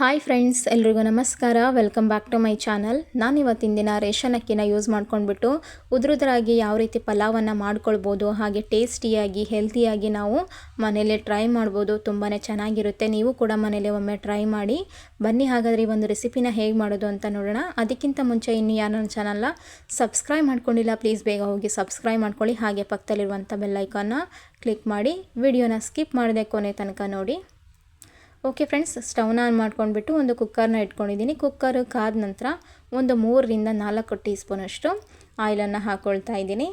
Hi friends, ಎಲ್ರಿಗೂ ನಮಸ್ಕಾರ. Welcome back to my channel ನಾನು ಇವತ್ತಿನ ದಿನ ರೇಷನ್ ಅಕ್ಕಿನ ಯೂಸ್ ಮಾಡ್ಕೊಂಡ್ಬಿಟ್ಟು ಉದ್ರುದ್ರಾಗಿ ಯಾವ ರೀತಿ ಪಲಾವನ್ನು ಮಾಡ್ಕೊಳ್ಬೋದು, ಹಾಗೆ ಟೇಸ್ಟಿಯಾಗಿ ಹೆಲ್ತಿಯಾಗಿ ನಾವು ಮನೇಲೆ ಟ್ರೈ ಮಾಡ್ಬೋದು ತುಂಬಾ ಚೆನ್ನಾಗಿರುತ್ತೆ. ನೀವು ಕೂಡ ಮನೇಲೆ ಒಮ್ಮೆ ಟ್ರೈ ಮಾಡಿ, ಬನ್ನಿ ಹಾಗಾದರೆ ಈ ಒಂದು ರೆಸಿಪಿನ ಹೇಗೆ ಮಾಡೋದು ಅಂತ ನೋಡೋಣ. ಅದಕ್ಕಿಂತ ಮುಂಚೆ ಇನ್ನು ಯಾರು ನನ್ನ ಚಾನಲ್ನ ಸಬ್ಸ್ಕ್ರೈಬ್ ಮಾಡ್ಕೊಂಡಿಲ್ಲ ಪ್ಲೀಸ್ ಬೇಗ ಹೋಗಿ ಸಬ್ಸ್ಕ್ರೈಬ್ ಮಾಡ್ಕೊಳ್ಳಿ. ಹಾಗೆ ಪಕ್ಕದಲ್ಲಿರುವಂಥ ಬೆಲ್ಲೈಕನ್ನ ಕ್ಲಿಕ್ ಮಾಡಿ ವಿಡಿಯೋನ ಸ್ಕಿಪ್ ಮಾಡದೆ ಕೊನೆ ತನಕ ನೋಡಿ. ಓಕೆ ಫ್ರೆಂಡ್ಸ್ ಸ್ಟವ್ನ ಆನ್ ಮಾಡ್ಕೊಂಡ್ಬಿಟ್ಟು ಒಂದು ಕುಕ್ಕರ್ನ ಇಟ್ಕೊಂಡಿದ್ದೀನಿ. ಕುಕ್ಕರ್ ಕಾದ ನಂತರ ಒಂದು ಮೂರರಿಂದ ನಾಲ್ಕು ಟೀ ಸ್ಪೂನಷ್ಟು ಆಯಿಲನ್ನು ಹಾಕ್ಕೊಳ್ತಾ ಇದ್ದೀನಿ.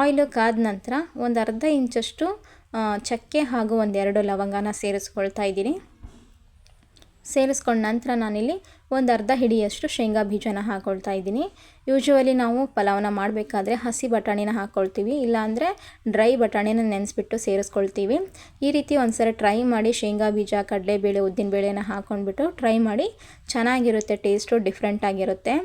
ಆಯಿಲು ಕಾದ ನಂತರ ಒಂದು ಅರ್ಧ ಇಂಚಷ್ಟು ಚಕ್ಕೆ ಹಾಗೂ ಒಂದೆರಡು ಲವಂಗನ ಸೇರಿಸ್ಕೊಳ್ತಾ ಇದ್ದೀನಿ. ಸೇರಿಸ್ಕೊಂಡ ನಂತರ ನಾನಿಲ್ಲಿ ಒಂದು ಅರ್ಧ ಹಿಡಿಯಷ್ಟು ಶೇಂಗಾ ಬೀಜನ ಹಾಕ್ಕೊಳ್ತಾ ಇದ್ದೀನಿ. ಯೂಶ್ವಲಿ ನಾವು ಪಲಾವನ್ನ ಮಾಡಬೇಕಾದ್ರೆ ಹಸಿ ಬಟಾಣಿನ ಹಾಕ್ಕೊಳ್ತೀವಿ ಇಲ್ಲಾಂದರೆ ಡ್ರೈ ಬಟಾಣಿನ ನೆನೆಸ್ಬಿಟ್ಟು ಸೇರಿಸ್ಕೊಳ್ತೀವಿ. ಈ ರೀತಿ ಒಂದ್ಸರಿ ಟ್ರೈ ಮಾಡಿ ಶೇಂಗಾ ಬೀಜ ಕಡಲೆಬೇಳೆ ಉದ್ದಿನಬೇಳೆನ ಹಾಕ್ಕೊಂಡ್ಬಿಟ್ಟು ಟ್ರೈ ಮಾಡಿ ಚೆನ್ನಾಗಿರುತ್ತೆ, ಟೇಸ್ಟು ಡಿಫ್ರೆಂಟಾಗಿರುತ್ತೆ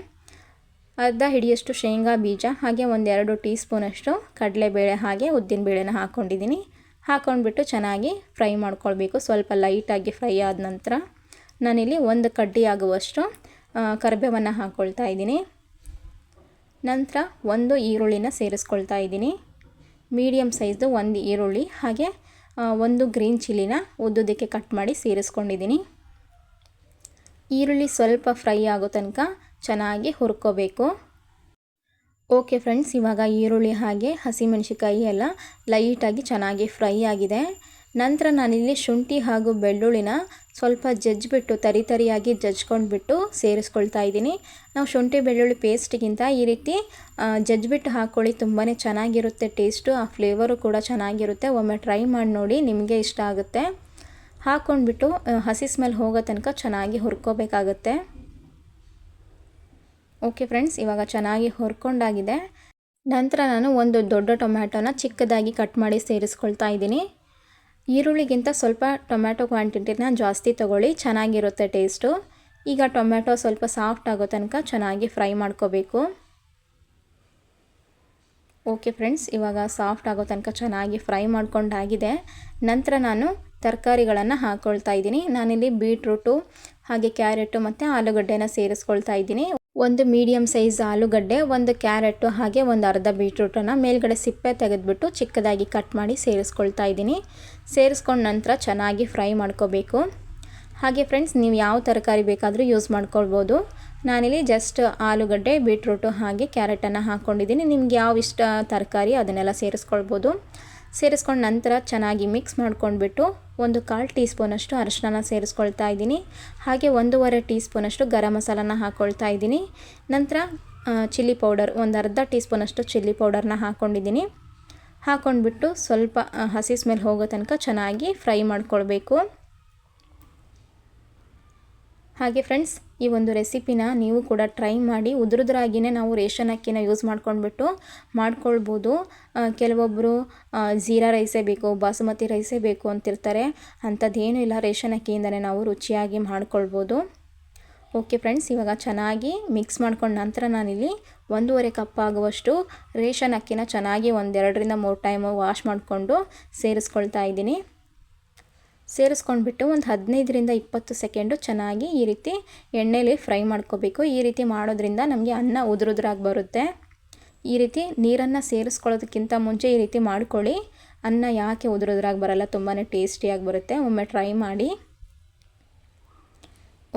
ಅರ್ಧ ಹಿಡಿಯಷ್ಟು ಶೇಂಗಾ ಬೀಜ ಹಾಗೆ ಒಂದೆರಡು ಟೀ ಸ್ಪೂನಷ್ಟು ಕಡಲೆಬೇಳೆ, ಹಾಗೆ ಉದ್ದಿನಬೇಳೆನ ಹಾಕ್ಕೊಂಡಿದ್ದೀನಿ ಹಾಕ್ಕೊಂಡ್ಬಿಟ್ಟು ಚೆನ್ನಾಗಿ ಫ್ರೈ ಮಾಡ್ಕೊಳ್ಬೇಕು, ಸ್ವಲ್ಪ ಲೈಟಾಗಿ ಫ್ರೈ ಆದ ನಂತರ. ನಾನಿಲ್ಲಿ ಒಂದು ಕಡ್ಡಿ ಆಗುವಷ್ಟು ಕರಿಬೇವನ್ನು ಹಾಕ್ಕೊಳ್ತಾ ಇದ್ದೀನಿ. ನಂತರ ಒಂದು ಈರುಳ್ಳಿನ ಸೇರಿಸ್ಕೊಳ್ತಾ ಇದ್ದೀನಿ. ಮೀಡಿಯಮ್ ಸೈಜ್ದು ಒಂದು ಈರುಳ್ಳಿ, ಹಾಗೆ ಒಂದು ಗ್ರೀನ್ ಚಿಲ್ಲಿನ ಉದ್ದುದಕ್ಕೆ ಕಟ್ ಮಾಡಿ ಸೇರಿಸ್ಕೊಂಡಿದ್ದೀನಿ. ಈರುಳ್ಳಿ ಸ್ವಲ್ಪ ಫ್ರೈ ಆಗೋ ತನಕ ಚೆನ್ನಾಗಿ ಹುರ್ಕೋಬೇಕು. ಓಕೆ ಫ್ರೆಂಡ್ಸ್, ಇವಾಗ ಈರುಳ್ಳಿ ಹಾಗೆ ಹಸಿಮೆಣಸಿಕಾಯಿ ಎಲ್ಲ ಲೈಟಾಗಿ ಚೆನ್ನಾಗಿ ಫ್ರೈ ಆಗಿದೆ. ನಂತರ ನಾನಿಲ್ಲಿ ಶುಂಠಿ ಹಾಗೂ ಬೆಳ್ಳುಳ್ಳಿನ ಸ್ವಲ್ಪ ಜಜ್ಜಿಬಿಟ್ಟು ತರಿ ತರಿಯಾಗಿ ಜಜ್ಕೊಂಡ್ಬಿಟ್ಟು ಸೇರಿಸ್ಕೊಳ್ತಾ ಇದ್ದೀನಿ. ನಾವು ಶುಂಠಿ, ಬೆಳ್ಳುಳ್ಳಿ ಪೇಸ್ಟ್ಗಿಂತ ಈ ರೀತಿ ಜಜ್ಜಿಬಿಟ್ಟು ಹಾಕ್ಕೊಳ್ಳಿ ತುಂಬಾ ಚೆನ್ನಾಗಿರುತ್ತೆ ಟೇಸ್ಟು. ಆ ಫ್ಲೇವರು ಕೂಡ ಚೆನ್ನಾಗಿರುತ್ತೆ. ಒಮ್ಮೆ ಟ್ರೈ ಮಾಡಿ ನೋಡಿ ನಿಮಗೆ ಇಷ್ಟ ಆಗುತ್ತೆ. ಹಾಕ್ಕೊಂಡ್ಬಿಟ್ಟು ಹಸಿ ಸ್ಮೆಲ್ ಹೋಗೋ ತನಕ ಚೆನ್ನಾಗಿ ಹುರ್ಕೋಬೇಕಾಗತ್ತೆ. ಓಕೆ ಫ್ರೆಂಡ್ಸ್, ಇವಾಗ ಚೆನ್ನಾಗಿ ಹುರ್ಕೊಂಡಾಗಿದೆ. ನಂತರ ನಾನು ಒಂದು ದೊಡ್ಡ ಟೊಮ್ಯಾಟೊನ ಚಿಕ್ಕದಾಗಿ ಕಟ್ ಮಾಡಿ ಸೇರಿಸ್ಕೊಳ್ತಾ ಇದ್ದೀನಿ. ಈರುಳ್ಳಿಗಿಂತ ಸ್ವಲ್ಪ ಟೊಮ್ಯಾಟೊ ಕ್ವಾಂಟಿಟಿನ ಜಾಸ್ತಿ ತೊಗೊಳ್ಳಿ, ಚೆನ್ನಾಗಿರುತ್ತೆ ಟೇಸ್ಟು. ಈಗ ಟೊಮ್ಯಾಟೊ ಸ್ವಲ್ಪ ಸಾಫ್ಟ್ ಆಗೋ ತನಕ ಚೆನ್ನಾಗಿ ಫ್ರೈ ಮಾಡ್ಕೋಬೇಕು. ಓಕೆ ಫ್ರೆಂಡ್ಸ್, ಇವಾಗ ಸಾಫ್ಟ್ ಆಗೋ ತನಕ ಚೆನ್ನಾಗಿ ಫ್ರೈ ಮಾಡ್ಕೊಂಡಾಗಿದೆ ನಂತರ ನಾನು ತರಕಾರಿಗಳನ್ನು ಹಾಕ್ಕೊಳ್ತಾ ಇದ್ದೀನಿ. ನಾನಿಲ್ಲಿ ಬೀಟ್ರೂಟು, ಹಾಗೆ ಕ್ಯಾರೆಟು ಮತ್ತು ಆಲೂಗಡ್ಡೆನ ಸೇರಿಸ್ಕೊಳ್ತಾ ಇದ್ದೀನಿ. ಒಂದು ಮೀಡಿಯಮ್ ಸೈಜ್ ಆಲೂಗಡ್ಡೆ, ಒಂದು ಕ್ಯಾರೆಟು ಹಾಗೆ ಒಂದು ಅರ್ಧ ಬೀಟ್ರೂಟನ್ನು ಮೇಲ್ಗಡೆ ಸಿಪ್ಪೆ ತೆಗೆದುಬಿಟ್ಟು ಚಿಕ್ಕದಾಗಿ ಕಟ್ ಮಾಡಿ ಸೇರಿಸ್ಕೊಳ್ತಾ ಇದ್ದೀನಿ. ಸೇರಿಸ್ಕೊಂಡ ನಂತರ ಚೆನ್ನಾಗಿ ಫ್ರೈ ಮಾಡ್ಕೋಬೇಕು. ಹಾಗೆ ಫ್ರೆಂಡ್ಸ್ ನೀವು ಯಾವ ತರಕಾರಿ ಬೇಕಾದರೂ ಯೂಸ್ ಮಾಡ್ಕೊಳ್ಬೋದು. ನಾನಿಲ್ಲಿ ಜಸ್ಟ್ ಆಲೂಗಡ್ಡೆ ಬೀಟ್ರೂಟು ಹಾಗೆ ಕ್ಯಾರೆಟನ್ನು ಹಾಕ್ಕೊಂಡಿದ್ದೀನಿ ನಿಮ್ಗೆ ಯಾವ ಇಷ್ಟ ತರಕಾರಿ ಅದನ್ನೆಲ್ಲ ಸೇರಿಸ್ಕೊಳ್ಬೋದು. ಸೇರಿಸ್ಕೊಂಡ ನಂತರ ಚೆನ್ನಾಗಿ ಮಿಕ್ಸ್ ಮಾಡ್ಕೊಂಡ್ಬಿಟ್ಟು ಒಂದು ಕಾಲು ಟೀ ಸ್ಪೂನಷ್ಟು ಅರಶಿನ ಸೇರಿಸ್ಕೊಳ್ತಾ ಇದ್ದೀನಿ. ಹಾಗೆ ಒಂದೂವರೆ ಟೀ ಸ್ಪೂನಷ್ಟು ಗರಂ ಮಸಾಲನ ಹಾಕ್ಕೊಳ್ತಾ ಇದ್ದೀನಿ. ನಂತರ ಚಿಲ್ಲಿ ಪೌಡರ್, ಒಂದು ಅರ್ಧ ಟೀ ಸ್ಪೂನಷ್ಟು ಚಿಲ್ಲಿ ಪೌಡರ್ನ ಹಾಕ್ಕೊಂಡಿದ್ದೀನಿ ಹಾಕ್ಕೊಂಡ್ಬಿಟ್ಟು ಸ್ವಲ್ಪ ಹಸಿ ಸ್ಮೆಲ್ ಹೋಗೋ ತನಕ ಚೆನ್ನಾಗಿ ಫ್ರೈ ಮಾಡ್ಕೊಳ್ಬೇಕು. ಹಾಗೆ ಫ್ರೆಂಡ್ಸ್ ಈ ಒಂದು ರೆಸಿಪಿನ ನೀವು ಕೂಡ ಟ್ರೈ ಮಾಡಿ ಉದುರುದ್ರಾಗಿಯೇ ನಾವು ರೇಷನ್ ಅಕ್ಕಿನ ಯೂಸ್ ಮಾಡ್ಕೊಂಡ್ಬಿಟ್ಟು ಮಾಡ್ಕೊಳ್ಬೋದು. ಕೆಲವೊಬ್ಬರು ಜೀರಾ ರೈಸೇ ಬೇಕು, ಬಾಸುಮತಿ ರೈಸೇ ಬೇಕು ಅಂತಿರ್ತಾರೆ. ಅಂಥದ್ದೇನೂ ಇಲ್ಲ, ರೇಷನ್ ಅಕ್ಕಿಯಿಂದಲೇ ನಾವು ರುಚಿಯಾಗಿ ಮಾಡ್ಕೊಳ್ಬೋದು. ಓಕೆ ಫ್ರೆಂಡ್ಸ್ ಇವಾಗ ಚೆನ್ನಾಗಿ ಮಿಕ್ಸ್ ಮಾಡ್ಕೊಂಡ ನಂತರ ನಾನಿಲ್ಲಿ ಒಂದೂವರೆ ಕಪ್ ಆಗುವಷ್ಟು ರೇಷನ್ ಅಕ್ಕಿನ ಚೆನ್ನಾಗಿ ಒಂದೆರಡರಿಂದ ಮೂರು ಟೈಮು ವಾಶ್ ಮಾಡಿಕೊಂಡು ಸೇರಿಸ್ಕೊಳ್ತಾ ಇದ್ದೀನಿ. ಸೇರಿಸ್ಕೊಂಡ್ಬಿಟ್ಟು ಒಂದು ಹದಿನೈದರಿಂದ ಇಪ್ಪತ್ತು ಸೆಕೆಂಡು ಚೆನ್ನಾಗಿ ಈ ರೀತಿ ಎಣ್ಣೆಲಿ ಫ್ರೈ ಮಾಡ್ಕೋಬೇಕು. ಈ ರೀತಿ ಮಾಡೋದ್ರಿಂದ ನಮಗೆ ಅನ್ನ ಉದುರುದ್ರಾಗಿ ಬರುತ್ತೆ. ಈ ರೀತಿ ನೀರನ್ನು ಸೇರಿಸ್ಕೊಳ್ಳೋದಕ್ಕಿಂತ ಮುಂಚೆ ಈ ರೀತಿ ಮಾಡ್ಕೊಳ್ಳಿ. ಅನ್ನ ಯಾಕೆ ಉದುರುದ್ರಾಗಿ ಬರಲ್ಲ ತುಂಬಾ ಟೇಸ್ಟಿಯಾಗಿ ಬರುತ್ತೆ. ಒಮ್ಮೆ ಟ್ರೈ ಮಾಡಿ.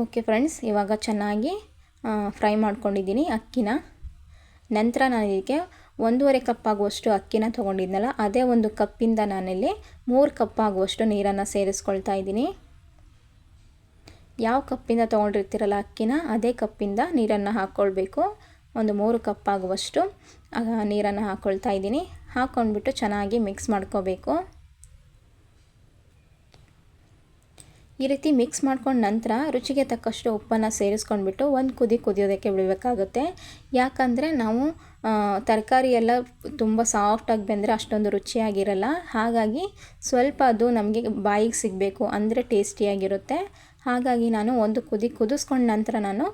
ಓಕೆ ಫ್ರೆಂಡ್ಸ್, ಇವಾಗ ಚೆನ್ನಾಗಿ ಫ್ರೈ ಮಾಡ್ಕೊಂಡಿದ್ದೀನಿ ಅಕ್ಕಿನ. ನಂತರ ನಾನು ಇದಕ್ಕೆ ಒಂದೂವರೆ ಕಪ್ ಆಗುವಷ್ಟು ಅಕ್ಕಿನ ತೊಗೊಂಡಿದ್ನಲ್ಲ, ಅದೇ ಒಂದು ಕಪ್ಪಿಂದ ನಾನಿಲ್ಲಿ ಮೂರು ಕಪ್ ಆಗುವಷ್ಟು ನೀರನ್ನು ಸೇರಿಸ್ಕೊಳ್ತಾ ಇದ್ದೀನಿ. ಯಾವ ಕಪ್ಪಿಂದ ತೊಗೊಂಡಿರ್ತೀರಲ್ಲ ಅಕ್ಕಿನ, ಅದೇ ಕಪ್ಪಿಂದ ನೀರನ್ನು ಹಾಕ್ಕೊಳ್ಬೇಕು ಒಂದು ಮೂರು ಕಪ್ ಆಗುವಷ್ಟು ನೀರನ್ನು ಹಾಕ್ಕೊಳ್ತಾ ಇದ್ದೀನಿ. ಹಾಕ್ಕೊಂಡ್ಬಿಟ್ಟು ಚೆನ್ನಾಗಿ ಮಿಕ್ಸ್ ಮಾಡ್ಕೋಬೇಕು. ಈ ರೀತಿ ಮಿಕ್ಸ್ ಮಾಡ್ಕೊಂಡು ನಂತರ ರುಚಿಗೆ ತಕ್ಕಷ್ಟು ಉಪ್ಪನ್ನು ಸೇರಿಸ್ಕೊಂಡ್ಬಿಟ್ಟು ಒಂದು ಕುದಿ ಕುದಿಯೋದಕ್ಕೆ ಬಿಡಬೇಕಾಗುತ್ತೆ. ಯಾಕಂದರೆ ನಾವು ತರಕಾರಿ ಎಲ್ಲ ತುಂಬ ಸಾಫ್ಟಾಗಿ ಬೆಂದರೆ ಅಷ್ಟೊಂದು ರುಚಿಯಾಗಿರಲ್ಲ. ಹಾಗಾಗಿ ಸ್ವಲ್ಪ ಅದು ನಮಗೆ ಬಾಯಿಗೆ ಸಿಗಬೇಕು ಅಂದರೆ ಟೇಸ್ಟಿಯಾಗಿರುತ್ತೆ ಹಾಗಾಗಿ ನಾನು ಒಂದು ಕುದಿ ಕುದಿಸ್ಕೊಂಡ ನಂತರ ನಾನು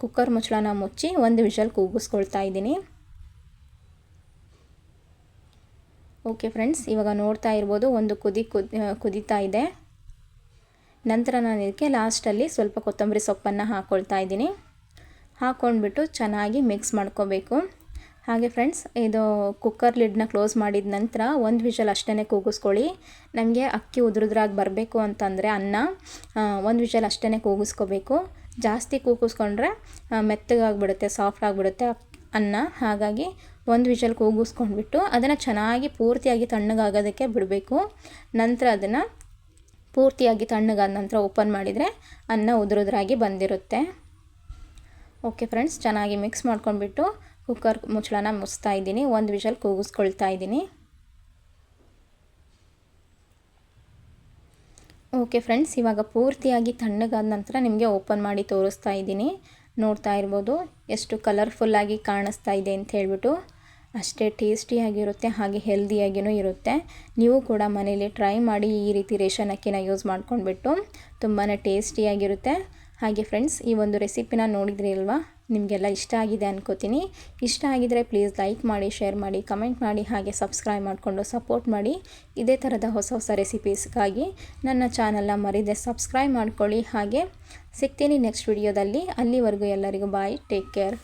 ಕುಕ್ಕರ್ ಮುಚ್ಚಳನ ಮುಚ್ಚಿ ಒಂದು ವಿಷಲ್ ಕೂಗಿಸ್ಕೊಳ್ತಾ ಇದ್ದೀನಿ. ಓಕೆ ಫ್ರೆಂಡ್ಸ್ ಇವಾಗ ನೋಡ್ತಾ ಇರ್ಬೋದು ಒಂದು ಕುದಿ ಕುದಿ ಕುದೀತಾ ಇದೆ. ನಂತರ ನಾನು ಇದಕ್ಕೆ ಲಾಸ್ಟಲ್ಲಿ ಸ್ವಲ್ಪ ಕೊತ್ತಂಬರಿ ಸೊಪ್ಪನ್ನು ಹಾಕ್ಕೊಳ್ತಾ ಇದ್ದೀನಿ. ಹಾಕ್ಕೊಂಡ್ಬಿಟ್ಟು ಚೆನ್ನಾಗಿ ಮಿಕ್ಸ್ ಮಾಡ್ಕೋಬೇಕು. ಹಾಗೆ ಫ್ರೆಂಡ್ಸ್, ಇದು ಕುಕ್ಕರ್ ಲಿಡ್ನ ಕ್ಲೋಸ್ ಮಾಡಿದ ನಂತರ ಒಂದು ವಿಷಲ್ ಅಷ್ಟೇ ಕೂಗಿಸ್ಕೊಳ್ಳಿ. ನಮಗೆ ಅಕ್ಕಿ ಉದುರುದ್ರಾಗಿ ಬರಬೇಕು ಅಂತಂದರೆ ಅನ್ನ ಒಂದು ವಿಷಲ್ ಅಷ್ಟೇ ಕೂಗಿಸ್ಕೋಬೇಕು. ಜಾಸ್ತಿ ಕೂಗಿಸ್ಕೊಂಡ್ರೆ ಮೆತ್ತಗಾಗ್ಬಿಡುತ್ತೆ ಸಾಫ್ಟ್ ಆಗಿಬಿಡುತ್ತೆ ಅನ್ನ. ಹಾಗಾಗಿ ಒಂದು ವಿಷಲ್ ಕೂಗಿಸ್ಕೊಂಡ್ಬಿಟ್ಟು ಅದನ್ನು ಚೆನ್ನಾಗಿ ಪೂರ್ತಿಯಾಗಿ ತಣ್ಣಗಾಗೋದಕ್ಕೆ ಬಿಡಬೇಕು. ನಂತರ ಅದನ್ನು ಪೂರ್ತಿಯಾಗಿ ತಣ್ಣಗಾದ ನಂತರ ಓಪನ್ ಮಾಡಿದರೆ ಅನ್ನ ಉದುರುದ್ರಾಗಿ ಬಂದಿರುತ್ತೆ. ಓಕೆ ಫ್ರೆಂಡ್ಸ್ ಚೆನ್ನಾಗಿ ಮಿಕ್ಸ್ ಮಾಡ್ಕೊಂಡ್ಬಿಟ್ಟು ಕುಕ್ಕರ್ ಮುಚ್ಚಳನ ಮುಚ್ತಾ ಇದ್ದೀನಿ. ಒಂದು ವಿಷಲ್ ಕೂಗಿಸ್ಕೊಳ್ತಾ ಇದ್ದೀನಿ. ಓಕೆ ಫ್ರೆಂಡ್ಸ್ ಇವಾಗ ಪೂರ್ತಿಯಾಗಿ ತಣ್ಣಗಾದ ನಂತರ ನಿಮಗೆ ಓಪನ್ ಮಾಡಿ ತೋರಿಸ್ತಾ ಇದ್ದೀನಿ. ನೋಡ್ತಾ ಇರ್ಬೋದು, ಎಷ್ಟು ಕಲರ್ಫುಲ್ಲಾಗಿ ಕಾಣಿಸ್ತಾ ಇದೆ ಅಂತ ಹೇಳ್ಬಿಟ್ಟು. ಅಷ್ಟೇ ಟೇಸ್ಟಿಯಾಗಿರುತ್ತೆ, ಹಾಗೆ ಹೆಲ್ದಿಯಾಗಿಯೂ ಇರುತ್ತೆ. ನೀವು ಕೂಡ ಮನೇಲಿ ಟ್ರೈ ಮಾಡಿ ಈ ರೀತಿ ರೇಷನ್ ಅಕ್ಕಿನ ಯೂಸ್ ಮಾಡ್ಕೊಂಡ್ಬಿಟ್ಟು ತುಂಬಾ ಟೇಸ್ಟಿಯಾಗಿರುತ್ತೆ. ಹಾಗೆ ಫ್ರೆಂಡ್ಸ್ ಈ ಒಂದು ರೆಸಿಪಿನ ನೋಡಿದ್ರಿ ಅಲ್ವಾ? ನಿಮಗೆಲ್ಲ ಇಷ್ಟ ಆಗಿದೆ ಅನ್ಕೋತೀನಿ. ಇಷ್ಟ ಆಗಿದರೆ ಪ್ಲೀಸ್ ಲೈಕ್ ಮಾಡಿ ಶೇರ್ ಮಾಡಿ ಕಮೆಂಟ್ ಮಾಡಿ, ಹಾಗೆ ಸಬ್ಸ್ಕ್ರೈಬ್ ಮಾಡಿಕೊಂಡು ಸಪೋರ್ಟ್ ಮಾಡಿ. ಇದೇ ಥರದ ಹೊಸ ಹೊಸ ರೆಸಿಪೀಸ್ಗಾಗಿ ನನ್ನ ಚಾನಲ್ನ ಮರಿದೆ ಸಬ್ಸ್ಕ್ರೈಬ್ ಮಾಡ್ಕೊಳ್ಳಿ. ಹಾಗೆ ಸಿಗ್ತೀನಿ ನೆಕ್ಸ್ಟ್ ವಿಡಿಯೋದಲ್ಲಿ ಅಲ್ಲಿವರೆಗೂ ಎಲ್ಲರಿಗೂ ಬಾಯ್ ಟೇಕ್ ಕೇರ್